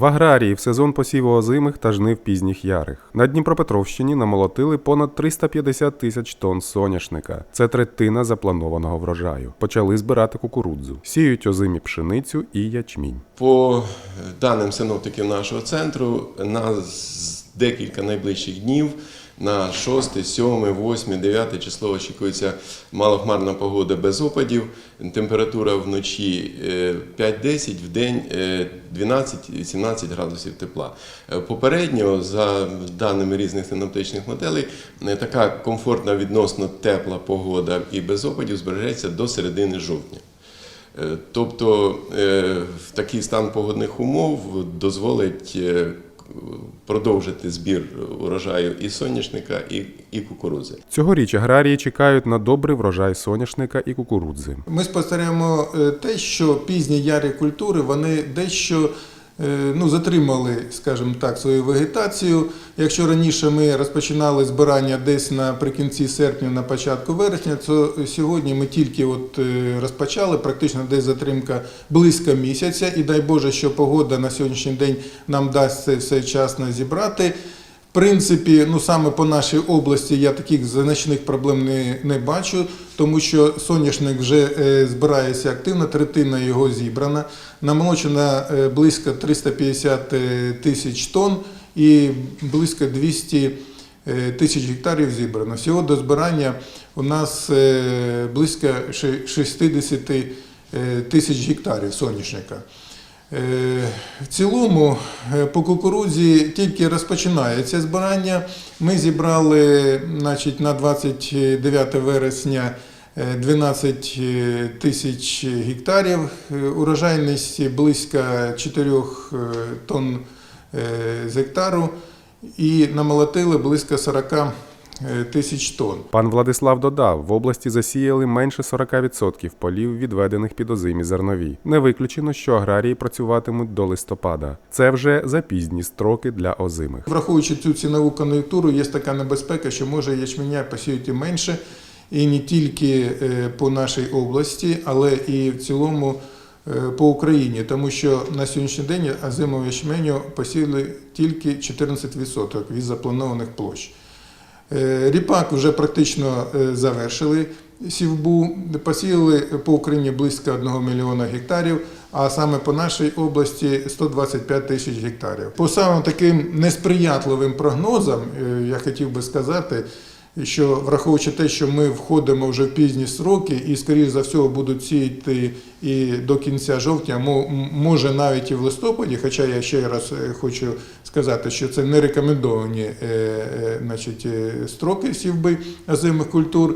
В аграрії в сезон посіву озимих та жнив пізніх ярих. На Дніпропетровщині намолотили понад 350 тисяч тонн соняшника. Це третина запланованого врожаю. Почали збирати кукурудзу. Сіють озимі пшеницю і ячмінь. По даним синоптиків нашого центру, на декілька найближчих днів, на 6, 7, 8, 9 число очікується малохмарна погода без опадів. Температура вночі е, 5-10, в день е, 12-17 градусів тепла. Е, Попередньо, за даними різних синоптичних моделей, е, така комфортна відносно тепла погода і без опадів збережеться до середини жовтня. Е, Тобто такий стан погодних умов дозволить продовжити збір урожаю і соняшника, і, і кукурудзи. Цьогоріч аграрії чекають на добрий врожай соняшника і кукурудзи. Ми спостерігаємо е, те, що пізні ярі культури вони дещо ну, затримали, скажімо так, свою вегетацію. Якщо раніше ми розпочинали збирання десь наприкінці серпня, на початку вересня, то сьогодні ми тільки от е, розпочали, практично десь затримка близько місяця, і дай Боже, що погода на сьогоднішній день нам дасть це все вчасно зібрати. Принципі, ну саме по нашій області я таких значних проблем не, не бачу, тому що соняшник вже е, збирається активно, третина його зібрана, намолочено е, близько 350 е, тисяч тонн і близько 200 е, тисяч гектарів зібрано. Всього до збирання у нас близько ши- 60 е, тисяч гектарів соняшника. Е, В цілому е, по кукурудзі тільки розпочинається збирання. Ми зібрали значить, на 29 вересня е, 12 е, тисяч гектарів, урожайність близько 4 тонн з гектару і намолотили близько 40 е, тисяч тонн. Пан Владислав додав, в області засіяли менше 40% полів, відведених під озимі зернові. Не виключено, що аграрії працюватимуть до листопада. Це вже запізні строки для озимих. Враховуючи цю цінову кон'юнктуру, є така небезпека, що може ячменя посіяти менше, і не тільки е, по нашій області, але і в цілому е, по Україні, тому що на сьогоднішній день озимого ячменю посіяли тільки 14% від запланованих площ. Е, Ріпак вже практично е, завершили сівбу, посіяли по Україні близько 1 мільйона гектарів, а саме по нашій області 125 тисяч гектарів. По самим таким несприятливим прогнозам, е, я хотів би сказати, що враховуючи те, що ми входимо вже в пізні сроки і, скоріш за все, будуть сіяти і до кінця жовтня, може навіть і в листопаді, хоча я ще раз е, хочу сказати, що це не рекомендовані е, е, значить, строки сівби озимих культур,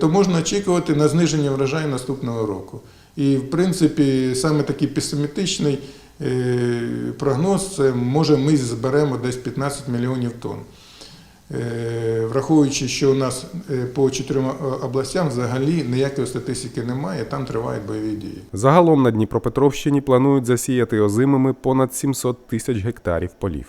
то можна очікувати на зниження врожаю наступного року. І, в принципі, саме такий песимістичний прогноз це може ми зберемо десь 15 мільйонів тонн. Е, Враховуючи, що у нас е, по чотирьом е, областям взагалі ніякої статистики немає, там тривають бойові дії. Загалом на Дніпропетровщині планують засіяти озимими понад 700 тисяч гектарів полів.